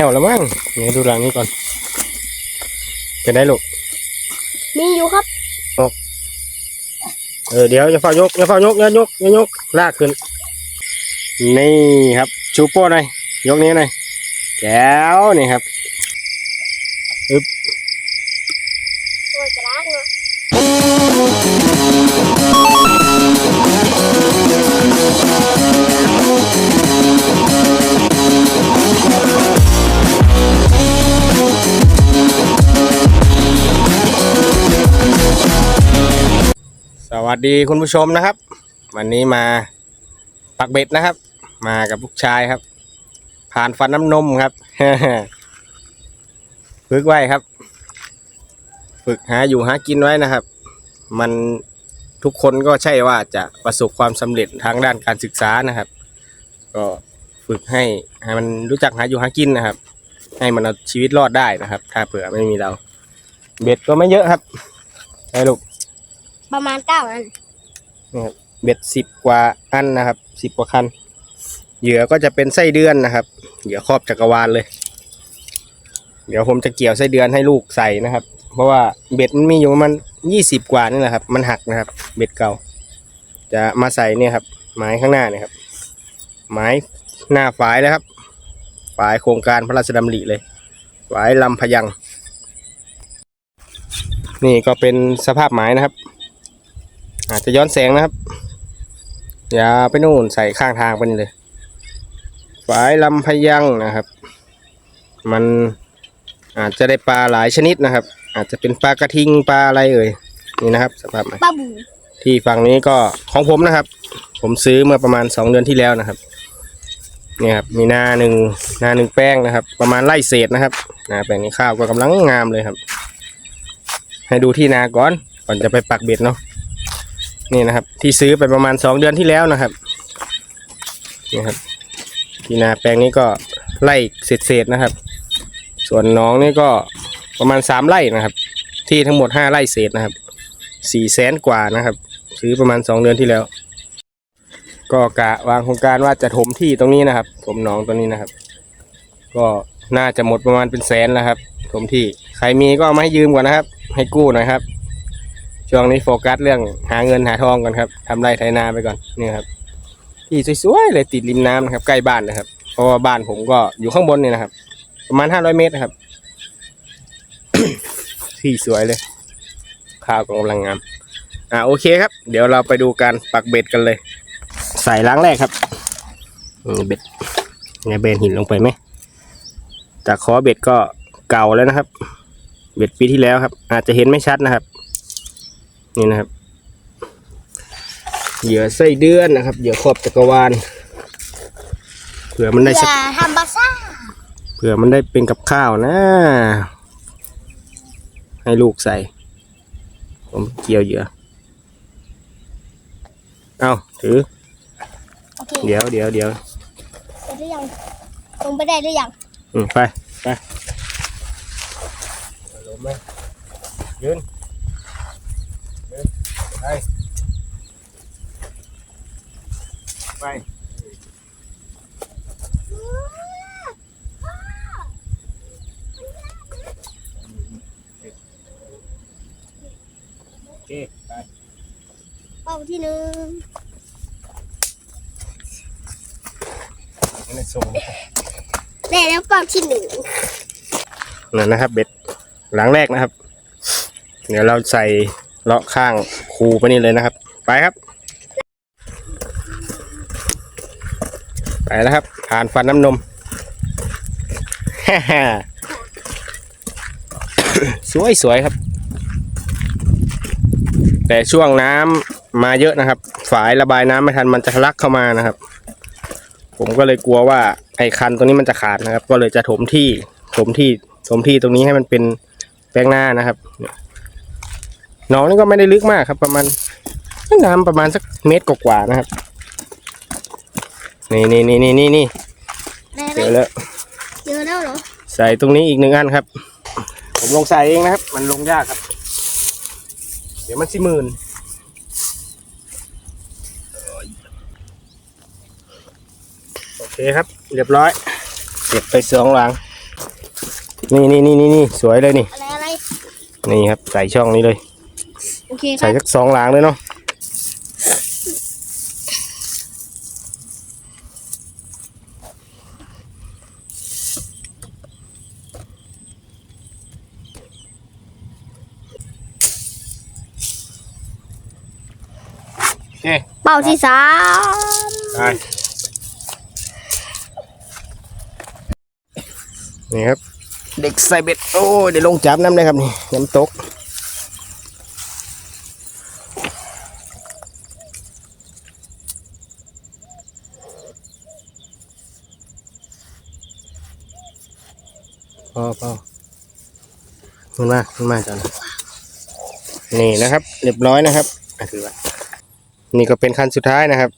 แอวแล้วมั้งเดี๋ยวดูรังนี้ก่อนจะได้ลูก มีอยู่ครับเออเดี๋ยวอย่าเฝ้ายกอย่าเฝ้ายกอย่ายกอย่ายกลากขึ้น นี่ครับ ชูโป้หน่อยยกนี้วหน่อยแก้วนี่ครับ สวัสดีคุณผู้ชมนะครับ วันนี้มาปักเบ็ดนะครับ มากับลูกชายครับ ผ่านฟันน้ำนมครับฝึกไว้ครับ ฝึกหาอยู่หากินไว้นะครับ มันทุกคนก็ใช่ว่าจะประสบความสำเร็จทางด้านการศึกษานะครับ ก็ฝึกให้ให้มันรู้จักหาอยู่หากินนะครับ ให้มันเอาชีวิตรอดได้นะครับ ถ้าเผื่อไม่มีเรา เบ็ดก็ไม่เยอะครับไอ้ลูก ประมาณเก้าอันนะครับเบ็ดสิบกว่าอันนะครับสิบกว่าคัน เหยื่อก็จะเป็นไส้เดือนนะครับ เหยื่อครอบจักรวาลเลย เดี๋ยวผมจะเกี่ยวไส้เดือนให้ลูกใส่นะครับ เพราะว่าเบ็ดมันมีอยู่มันยี่สิบกว่านี่แหละครับ มันหักนะครับ เบ็ดเก่า จะมาใส่เนี่ยครับไม้ข้างหน้าเนี่ยครับไม้หน้าฝายเลยครับฝายโครงการพระราชดำริเลยฝายลำพยัง นี่ก็เป็นสภาพไม้นะครับ อาจจะย้อนแสงนะครับ อย่าไปนู่นใส่ข้างทางไปนี่เลยฝายลำพยังนะครับ มันอาจจะได้ปลาหลายชนิดนะครับ อาจจะเป็นปลากระทิงปลาอะไรเอ่ยนี่นะครับสภาพมันปลาบูที่ฝั่งนี้ก็ของผมนะครับ ผมซื้อเมื่อประมาณสองเดือนที่แล้วนะครับเนี่ยครับมีนาหนึ่งนาหนึ่งแป้งนะครับ ประมาณไร่เศษนะครับนาแปลงนี้ข้าวก็กำลังงามเลยครับ ให้ดูที่นาก่อนก่อนจะไปปักเบ็ดเนาะ นี่นะครับ ที่ซื้อไปประมาณสองเดือนที่แล้วนะครับนี่ครับ ที่นาแปลงนี้ก็ไล่เศษๆนะครับ ส่วนน้องนี่ก็ประมาณสามไร่นะครับ ที่ทั้งหมดห้าไร่เศษนะครับสี่แสนกว่านะครับ ซื้อประมาณสองเดือนที่แล้ว ก็กะวางโครงการว่าจะถมที่ตรงนี้นะครับถมหนองตรงนี้นะครับ ก็น่าจะหมดประมาณเป็นแสนแล้วครับ ถมที่ใครมีก็เอามาให้ยืมก่อนนะครับ ให้กู้หน่อยครับ ช่วงนี้โฟกัสเรื่องหาเงินหาทองก่อนครับทำไรไถนาไปก่อนนี่ครับที่สวยๆเลยติดริมน้ำนะครับ ใกล้บ้านนะครับ เพราะว่าบ้านผมก็อยู่ข้างบนนี่นะครับ ประมาณห้าร้อยเมตรนะครับ ที่สวยเลย ข้าวก็กำลังงามอ่าโอเคครับ เดี๋ยวเราไปดูการปักเบ็ดกันเลย ใส่ล้างแรกครับเบ็ดไงเบนหินลงไปไหมจากคอเบ็ดก็เก่าแล้วนะครับ เบ็ดปีที่แล้วครับ อาจจะเห็นไม่ชัดนะครับ นี่นะครับเหยื่อไส้เดือนนะครับเหยื่อครอบจักรวาลเผื่อมันได้อสักย่าทำบาซ่าเผื่อมันได้เป็นกับข้าวนะ ให้ลูกใส่ ผมเกี่ยวเหยื่อเอาถือ โอเคเดี๋ยวเดี๋ยวเดี๋ยวได้หรือยังลงไปได้หรือยังอืมไป ไปลงมายืนยืน ไปไปโอเคไปเป้าที่หนึ่งงั้นส่งได้แล้วเป้าที่หนึ่งนั่นนะครับ เบ็ดหลังแรกนะครับ เดี๋ยวเราใส่เลาะข้าง คูไปนี่เลยนะครับ ไปครับ ไปแล้วครับ ผ่านฟันน้ำนมฮสวยสวยครับ แต่ช่วงน้ำมาเยอะนะครับ ฝายระบายน้ำไม่ทันมันจะทะลักเข้ามานะครับ ผมก็เลยกลัวว่าไอ้คันตัวนี้มันจะขาดนะครับ ก็เลยจะถมที่ถมที่ถมที่ตรงนี้ให้มันเป็นแปลงหน้านะครับเนี่ย หนองนี่ก็ไม่ได้ลึกมากครับ ประมาณน้ำประมาณสักเมตรกว่าๆนะครับ นี่นี่นี่นี่นี่นี่ได้ไหมเจอแล้วเจอแล้วเหรอ ใส่ตรงนี้อีกหนึ่งอันครับ ผมลงใส่เองนะครับ มันลงยากครับ เดี๋ยวมันสิหมื่นโอเคครับ เรียบร้อยเก็บไปสองหลัง นี่นี่นี่นี่นี่สวยเลยนี่ อะไรอะไร นี่ครับ ใส่ช่องนี้เลยโอ เคคใส่รับสักสองหลางเลยเนาะโอเคเป้าที่สามไปนี่ครับ เด็กใส่เบ็ดโอ้ยเดี๋ยวลงจับน้ำเลยครับนี่น้ำตก พอพอ ขึ้นมาขึ้นมาจันนี่นะครับ เรียบร้อยนะครับอะถือไว้นี่ก็เป็นขั้นสุดท้ายนะครับ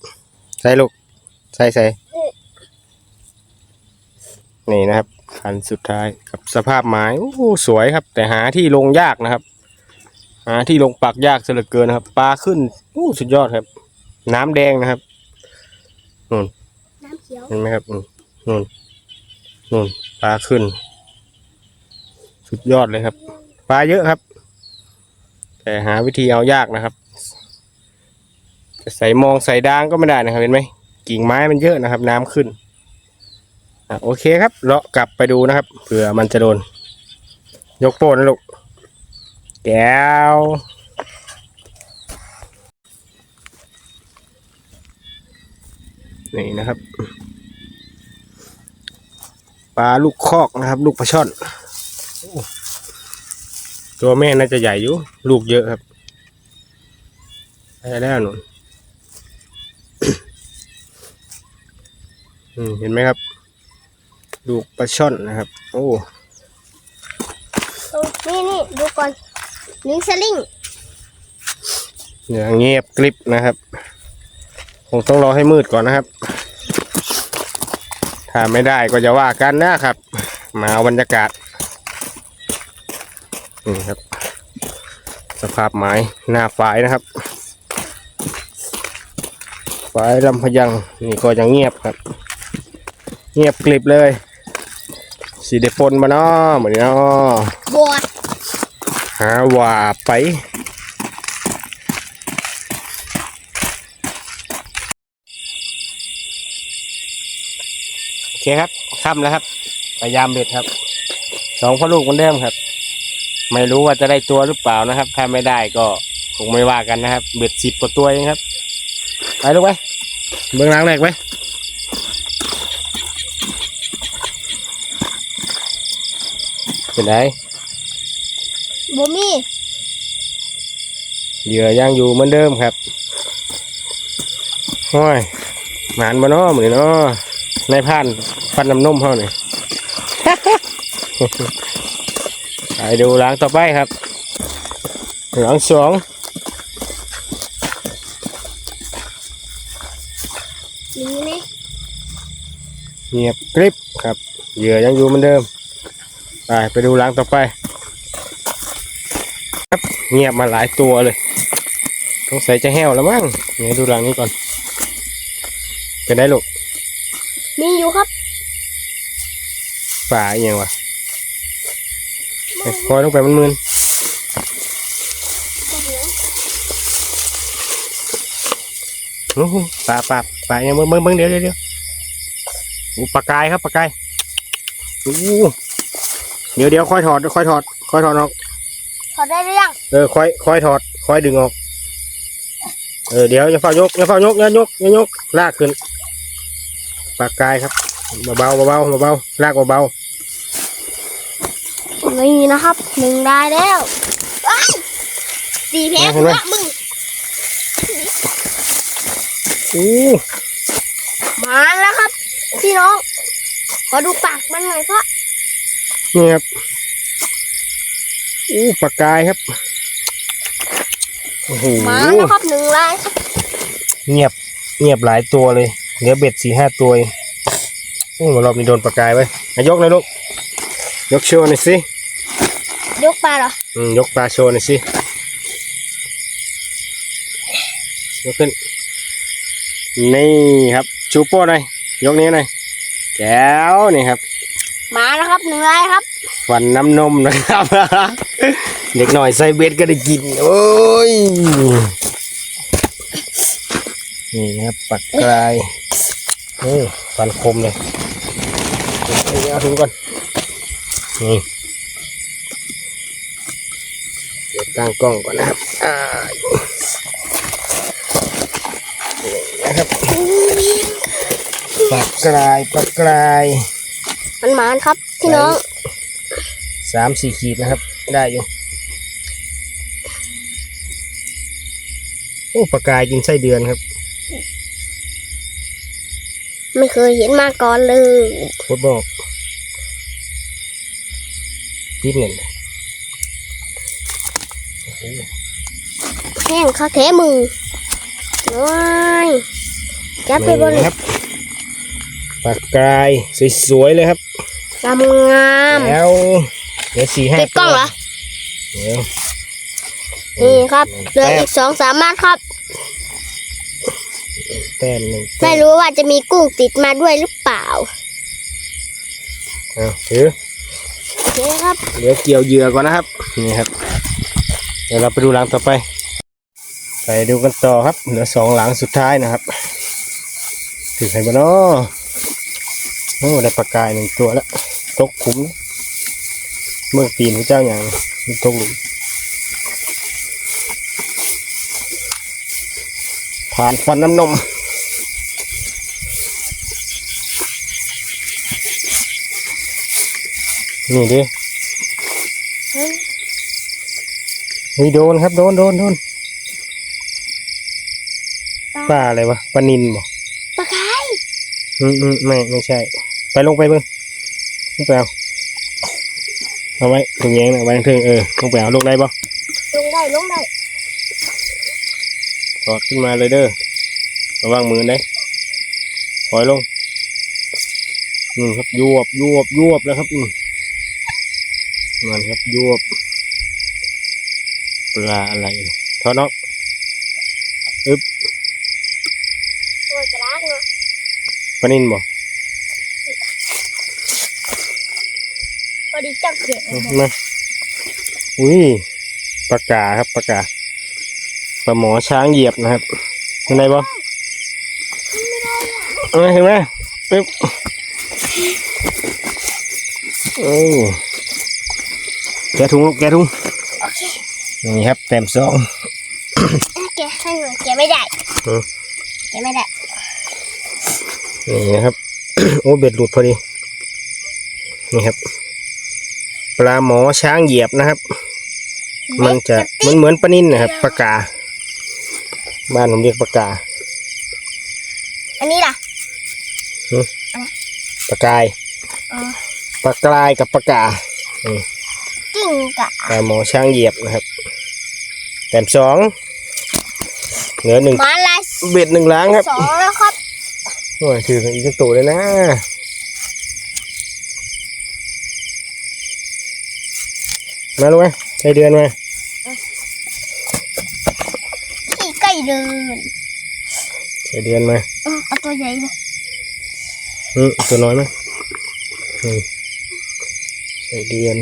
ใส่ลูก ใส่ใส่นี่นะครับคันสุดท้ายกับสภาพไม้โอ้โหสวยครับ แต่หาที่ลงยากนะครับ หาที่ลงปักยากเสียเหลือเกินนะครับปลาขึ้นโอ้สุดยอดครับ น้ำแดงนะครับน้ำเขียวเห็นไหมครับอืมนู่นนู่นปลาขึ้น สุดยอดเลยครับ ปลาเยอะครับ แต่หาวิธีเอายากนะครับจะใส่มองใส่ดางก็ไม่ได้นะครับเห็นไหมกิ่งไม้มันเยอะนะครับ น้ำขึ้นอะโอเคครับเลาะกลับไปดูนะครับเผื่อมันจะโดน ยกโป้นะลูกแก้วนี่นะครับ ปลาลูกคอกนะครับ ลูกปลาช่อน ตัวแม่น่าจะใหญ่อยู่ ลูกเยอะครับได้แล้วหนุนอืมเห็นไหมครับ ลูกปลาช่อนนะครับ โอ้นี่นี่ดูก่อนลิงสลิงเหนือเงียบกริบนะครับคงต้องรอให้มืดก่อนนะครับ ถ้าไม่ได้ก็จะว่ากันนะครับ มาเอาบรรยากาศ นี่ครับ สภาพไม้หน้าฝายนะครับฝายลำพยังนี่ก็ยังเงียบครับ เงียบกริบเลยสีเดปนมาเนาะเหมือนเนาะบัวหาว่าไปโอเคครับค่ำแล้วครับพยายามเบ็ดครับสองพ่อลูกเหมือนเดิมครับ ไม่รู้ว่าจะได้ตัวหรือเปล่านะครับ ถ้าไม่ได้ก็คงไม่ว่ากันนะครับ เบ็ดสิบกว่าตัวเองครับ ไปลูกไปเบื้องหลังแรกไปเป็นไงบัมีเหยื่อยังอยู่เหมือนเดิมครับโอ้ยหมานมาเนาะเหมือนเนาะนายพรานฟันน้ำนมเขาเนี่ยไป ดูหลังต่อไปครับ หลังสองลิงนี่เงียบกริบครับ เหยื่อยังอยู่เหมือนเดิม ไปไปดูหลังต่อไป ครับเงียบมาหลายตัวเลยสงสัยจะแห้วแล้วมั้งเดี๋ยวดูหลังนี้ก่อนจะได้ลูกมีอยู่ครับป่าอหย่างวะ คอยลงไปมันมืนโอ้โหป่าป่าป่าอหย่างเบิ้งเบิ้งเบิ้งเดี๋ยวเดี๋ยวเดี๋ยวโอ้ปลากายครับปลากายโอ้เดี๋ยวเดี๋ยวค่อยถอดค่อยถอดค่อยถอดออกถอดได้หรือยังเออค่อยค่อยถอดค่อยดึงออกเออเดี๋ยวอย่าเฝ้ายกอย่าเฝ้ายกอย่ายกอย่ายกลากขึ้นปากกายครับเบาๆเบาๆเบาๆลากเบา นี่นะครับหนึ่งได้แล้วอ้ายสี่แพ้หัวมึงๆอู้มาแล้วครับ พี่น้อง ขอดูปากมันหน่อยครับนี่ครับอู้ปากกายครับโอ้โหมาแล้วครับหนึ่งลายครับเงียบเงียบหลายตัวเลยเหลือเบ็ดสี่ห้าตัวเองโอ้รอบนี้โดนปากกายไว้อะยกเลยลูกยกโชว์หน่อยสิ ยกปลาเหรอ อืมยกปลาโชว์หน่อยสิ ยกขึ้น นี่ครับ ชูโป้หน่อย ยกนี้วหน่อยแก้วนี่ครับ มามาแล้วครับหนึ่งลายครับ ฟันน้ำนมนะครับ เด็กหน่อยใส่เบ็ดก็ได้กิน โอ้ย นี่นะครับปักกลายโอ้ฟันคมเลยเอาถุงก่อนนี่เดี๋ยวตั้งกล้องก่อนนะครับอ่านี่นะครับปักกลายปักกลายมันหมานครับพี่น้องสามสี่ขีดนะครับ ได้อยู่โอ้ปลากายกินไส้เดือนครับ ไม่เคยเห็นมาก่อนเลยโคตรบอกติดเงิน แห้งข้าแท้มือน้อยจับไปบนนี่ครับปลากายสวยๆเลยครับงามงามแล้วเดี๋ยวสี่ห้าติดกล้องเหรอเดี๋ยวนี่ครับเหลือแต้อีมกสองสามมัดครับแต้มหนึ่งไม่รู้ว่าจะมีกุ้งติดมาด้วยหรือเปล่าเอาถือโอเคครับ เดี๋ยวเกี่ยวเหยื่อก่อนนะครับ นี่ครับ เดี๋ยวเราไปดูหลังต่อไป ไปดูกันต่อครับ เหลือสองหลังสุดท้ายนะครับถึงไหนบ้านาะโอ้ได้ปลากายหนึ่งตัวแล้วตกคุ้มเมื่อปีนพระเจ้าอย่างมันตกหลุมผ่านฟันน้ำนมนี่ดิเฮ้ยโดนครับ โดนโดนโดน ปลาอะไรวะปลานินบ่ปลาไก่อืมอืมไม่ไม่ใช่ ไปลงไปเบิ้งลงไปเอาเอาไว้ตรงแยงนะไว้ถึงเออลงไปเอาลงได้บ่ลงได้ลงได้ถอดขึ้นมาเลยเด้อระวังมือได้ปล่อยลงอืมครับยวบยวบยวบแล้วครับอืมมันครับยวบปลาอะไรทอดเนาะ ตัวกระด้างเนาะ ปลานินบ่พอดีจับเขียนมาอุ้ยปลากาครับปลากาปลาหมอช้างเหยียบนะครับเห็นไหมบ่เอ้ยเห็นไหมปึ๊บโอ้แกะถุงลูกแกะถุงโอเคนี่ครับแต้มสองแกะให้หน่อยแกะไม่ได้เออแกะไม่ได้ นี่นะครับ โอ้เบ็ดหลุดพอดีนี่ครับ ปลาหมอช้างเหยียบนะครับ มันจะเหมือนเหมือนปลานินนะครับปลากา บ้านผมเรียกปลากา อันนี้ล่ะปลากายอ๋อปลากรายกับปลากากิ้งกะปลาหมอช้างเหยียบนะครับแต้มสองเหลือหนึ่งหมาลายเบ็ดหนึ่งล้างครับสองแล้วครับ โอ้ยถืออีกสักตัวเลยนะมาลูกไหมใช้เดือนไหมขี่ใกล้เดินใช้เดือนไหมเออเอาตัวใหญ่เลยอืมตัวน้อยไหมอืมใช้เดือน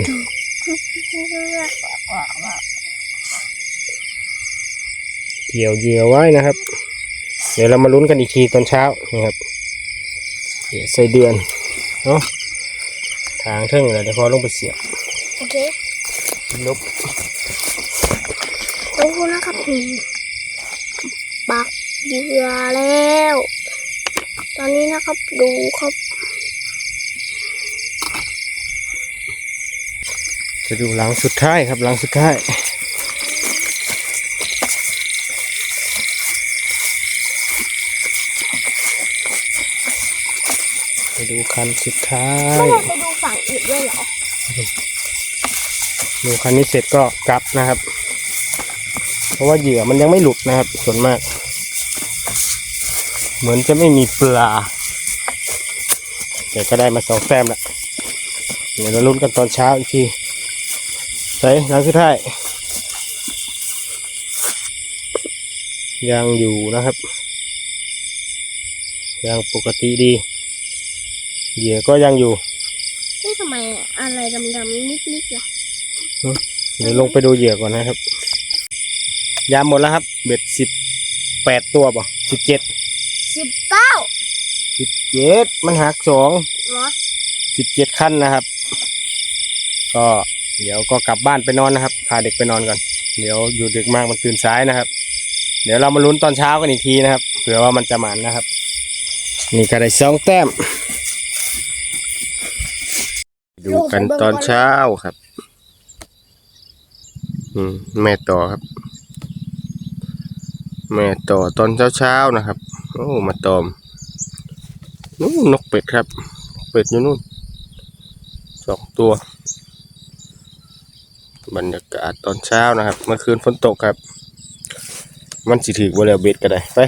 เกี่ยวเหยื่อไว้นะครับ เดี๋ยวเรามาลุ้นกันอีกทีตอนเช้านี่ครับเดี๋ยวใส่เดือนเนาะทางเทิงเลยเดี๋ยวพอลงไปเสียบโอเคลบดูนะครับนี่ปักเหยื่อแล้ว ตอนนี้นะครับดูครับ จะดูหลังสุดท้ายครับหลังสุดท้าย ดูคันสุดท้าไม่ยได้ไปดูฝั่งอื่นด้วยเหรอ ดูคันนี้เสร็จก็กลับนะครับ เพราะว่าเหยื่อมันยังไม่หลุดนะครับ ส่วนมาก เหมือนจะไม่มีปลา แต่ก็ได้มาสองแต้มละเดี๋ยวเราลุ้นกันตอนเช้าอีกทีใส่หลังสุดท้ายยังอยู่นะครับยังปกติดี เหยื่อก็ยังอยู่นี่ทำไมอะไรดำๆนิดๆเหรอเดี๋ยวลงไปดูเหยื่อก่อนนะครับ ยามหมดแล้วครับ เบ็ดสิบแปดตัวป่ะสิบเจ็ดสิบเก้าสิบเจ็ดมันหักสองเหรอสิบเจ็ดขั้นนะครับ ก็เดี๋ยวก็กลับบ้านไปนอนนะครับ พาเด็กไปนอนก่อน เดี๋ยวอยู่ดึกมากมันตื่นสายนะครับ เดี๋ยวเรามาลุ้นตอนเช้ากันอีกทีนะครับ เผื่อว่ามันจะหมันนะครับ นี่ก็ได้สองแต้ม ดูกันตอนเช้าครับ อืมแม่ต่อครับ แม่ต่อตอนเช้าๆนะครับ โอ้ มาตอมนู่นนกเป็ดครับ เป็ดอยู่นู่นสองตัว บรรยากาศตอนเช้านะครับ เมื่อคืนฝนตกครับ มันสิถือบ่แล้วเบ็ดก็ได้ ไป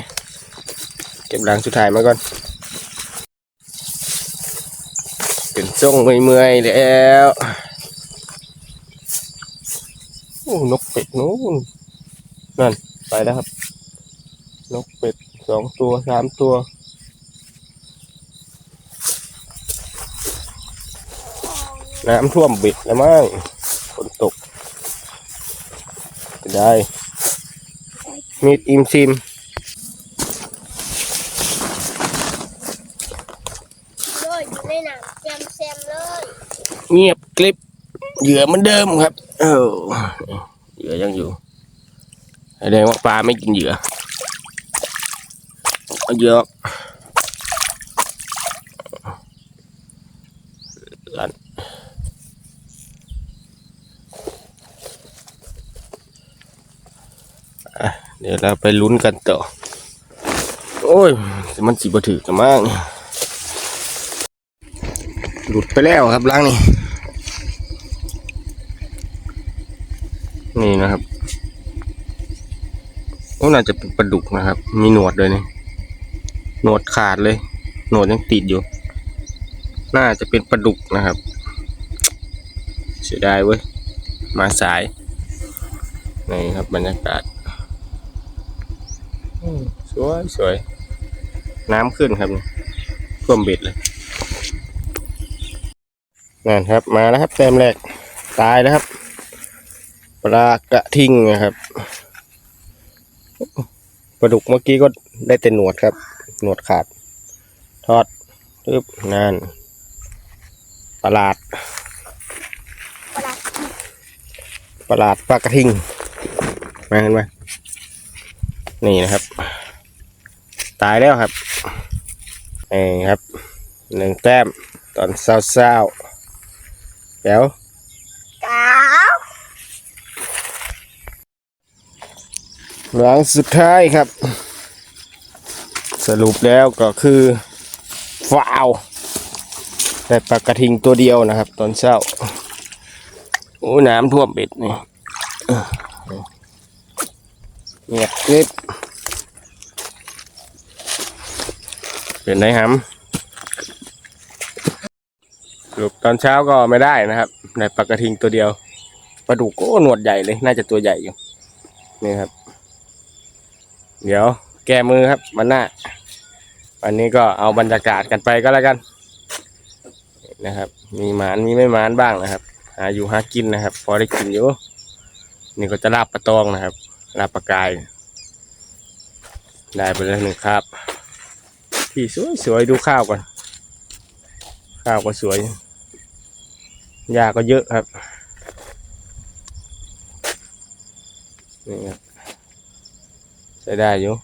เก็บหลังสุดท้ายมาก่อน ช่งเมื่อยๆแล้วโอ้นกเป็ดนู้นนั่นไปแล้วครับ นกเป็ดสองตัวสามตัวน้ำท่วมเบ็ดแล้วมั้งฝนตกได้มีดอิมซิม โดยอยู่ในหนังแซมแซมเลย เงียบกลิบเหยื่อเหมือนเดิมครับ เออเหยื่อยังอยู่แสดงว่าปลาไม่กินเหยื่อเอาเหยื่อออกลั่นอะเดี๋ยวเราไปลุ้นกันต่อ โอ้ย มันสีบถือกันมาก หลุดไปแล้วครับล้างนี่ นี่นะครับโอ้น่าจะเป็นปลาดุกนะครับ มีหนวดเลยนี่หนวดขาดเลย หนวดยังติดอยู่ น่าจะเป็นปลาดุกนะครับ เสียดายเว้ย มาสาย นี่ครับบรรยากาศสวยสวย น้ำขึ้นครับท่วมเบ็ดเลยนั่นครับ มาแล้วครับแต้มแรก ตายแล้วครับ ลากระทิ่งนะครับปลาดุกเมื่อกี้ก็ได้แต่หนวดครับ หนวดขาด ทอดปึ๊บนั่นประหลาดประหลาดประหลาปลากระทิ่งมาเห็นไหมนี่นะครับ ตายแล้วครับนี่ครับหนึ่งแต้มตอนเศร้าๆเดี๋ยวเก้า หลังสุดท้ายครับ สรุปแล้วก็คือฟาวแต่ปลากระทิงตัวเดียวนะครับ ตอนเช้า โอ้น้ำท่วมเบ็ดนี่เงียบกริบเป็นไงครับสรุปตอนเช้าก็ไม่ได้นะครับในปลากระทิงตัวเดียวปลาดุกก็หนวดใหญ่เลย น่าจะตัวใหญ่อยู่นี่ครับ เดี๋ยวแก้มือครับวันหน้าวันนี้ก็เอาบรรยากาศกันไปก็แล้วกัน นะครับ มีหมานมีไม่หมานบ้างนะครับ หาอยู่หากินนะครับ พอได้กินอยู่ นี่ก็จะลาบปลาตองนะครับลาบปลากาย ได้ไปแล้วหนึ่งครับ ที่สวยสวยๆดูข้าวก่อน ข้าวก็สวยหญ้าก็เยอะครับนี่ครับ ใช้ได้อยู่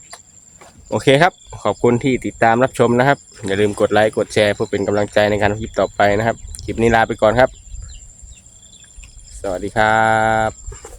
โอเคครับ ขอบคุณที่ติดตามรับชมนะครับ อย่าลืมกดไลค์กดแชร์เพื่อเป็นกำลังใจในการทำคลิปต่อไปนะครับ คลิปนี้ลาไปก่อนครับ สวัสดีครับ